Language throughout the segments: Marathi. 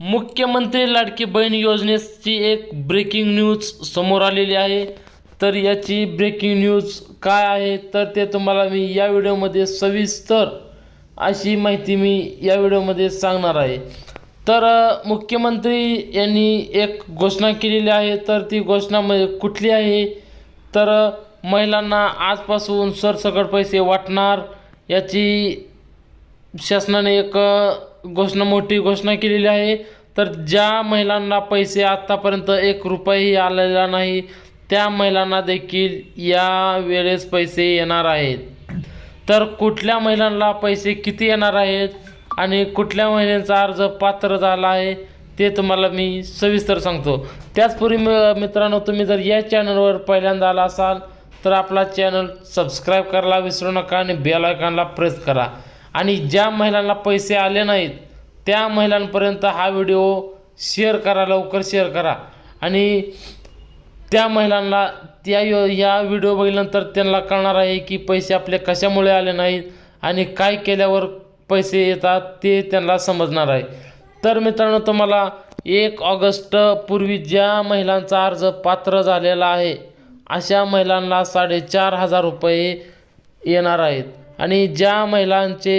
मुख्यमंत्री लाडकी बहीण योजनेची एक ब्रेकिंग न्यूज समोर आलेली आहे. तर याची ब्रेकिंग न्यूज काय आहे? तर ते तुम्हाला मी या व्हिडिओमध्ये सविस्तर अशी माहिती मी या व्हिडिओमध्ये सांगणार आहे. तर मुख्यमंत्री यांनी एक घोषणा केलेली आहे. तर ती घोषणा म्हणजे कुठली आहे? तर महिलांना आजपासून सरसकट पैसे वाटणार याची शासनाने एक घोषणा मोठी घोषणा केलेली आहे. तर ज्या महिलांना पैसे आत्तापर्यंत एक रुपयाही आलेला नाही त्या महिलांना देखील या वेळेस पैसे येणार आहेत. तर कुठल्या महिलांना पैसे किती येणार आहेत आणि कुठल्या महिलांचा अर्ज पात्र झाला आहे ते तुम्हाला मी सविस्तर सांगतो. त्याचपूर्वी मित्रांनो तुम्ही जर या चॅनलवर पहिल्यांदा आला असाल तर आपला चॅनल सबस्क्राईब करायला विसरू नका आणि बेल आयकॉनला प्रेस करा. आणि ज्या महिलांना पैसे आले नाहीत त्या महिलांपर्यंत हा व्हिडिओ शेअर करा लवकर शेअर करा. आणि त्या महिलांना त्या यो या व्हिडिओ बघितल्यानंतर त्यांना कळणार आहे की पैसे आपले कशामुळे आले नाहीत आणि काय केल्यावर पैसे येतात ते त्यांना समजणार आहे. तर मित्रांनो तुम्हाला एक ऑगस्ट पूर्वी ज्या महिलांचा अर्ज पात्र झालेला आहे अशा महिलांना साडेचार हजार रुपये येणार आहेत. आणि ज्या महिलांचे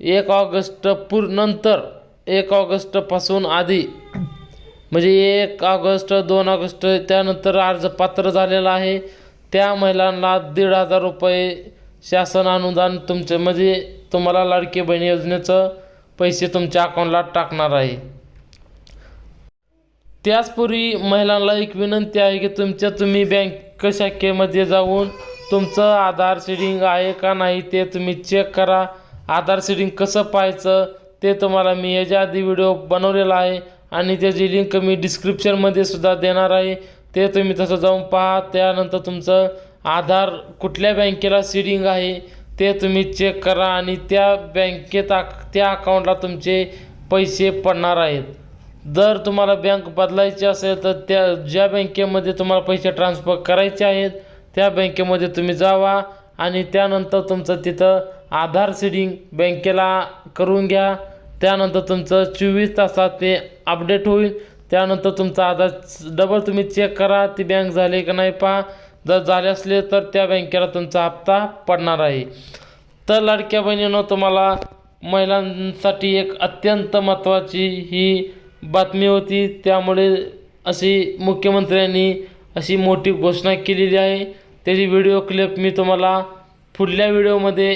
एक ऑगस्ट पूर नंतर एक ऑगस्टपासून आधी म्हणजे एक ऑगस्ट दोन ऑगस्ट त्यानंतर अर्ज पात्र झालेला आहे त्या महिलांना दीड हजार रुपये शासन अनुदान तुमचे म्हणजे तुम्हाला लाडकी बहीण योजनेचं पैसे तुमच्या अकाउंटला टाकणार आहे. त्याचपूर्वी महिलांना एक विनंती आहे की तुमच्या तुम्ही बँक शाखेमध्ये जाऊन तुमचं आधार सीडिंग आहे का नाही ते तुम्ही चेक करा. आधार सीडिंग कसं पाहायचं ते तुम्हाला मी याच्या आधी व्हिडिओ बनवलेला आहे. आणि त्याची लिंक मी डिस्क्रिप्शनमध्ये सुद्धा देणार आहे. ते तुम्ही तसं जाऊन पहा. त्यानंतर तुमचं आधार कुठल्या बँकेला सीडिंग आहे ते तुम्ही चेक करा. आणि त्या बँकेत त्या अकाउंटला तुमचे पैसे पडणार आहेत. जर तुम्हाला बँक बदलायची असेल तर त्या ज्या बँकेमध्ये तुम्हाला पैसे ट्रान्सफर करायचे आहेत त्या बँकेमध्ये तुम्ही जावा आणि त्यानंतर तुमचं तिथं आधार सीडिंग बँकेला करून घ्या. त्यानंतर तुमचं चोवीस तासात ते अपडेट होईल. त्यानंतर तुमचा आधार डबल तुम्ही चेक करा ती बँक झाली का नाही पहा. जर झाले असले तर त्या बँकेला तुमचा हप्ता पडणार आहे. तर लाडक्या बहिणीनं तुम्हाला महिलांसाठी एक अत्यंत महत्त्वाची ही बातमी होती. त्यामुळे अशी मुख्यमंत्र्यांनी अशी मोठी घोषणा केलेली आहे. त्याची व्हिडिओ क्लिप मी तुम्हाला पुढल्या व्हिडिओमध्ये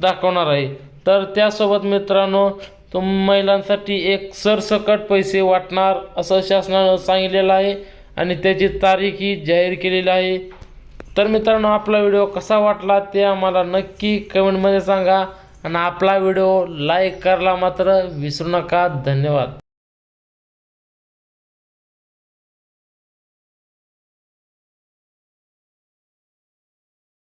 दाखवणार आहे. तर त्यासोबत मित्रांनो तुम महिलांसाठी एक सरसकट पैसे वाटणार असं शासनानं सांगितलेलं आहे आणि त्याची तारीखही जाहीर केलेली आहे. तर मित्रांनो आपला व्हिडिओ कसा वाटला ते आम्हाला नक्की कमेंटमध्ये सांगा आणि आपला व्हिडिओ लाईक करायला मात्र विसरू नका. धन्यवाद.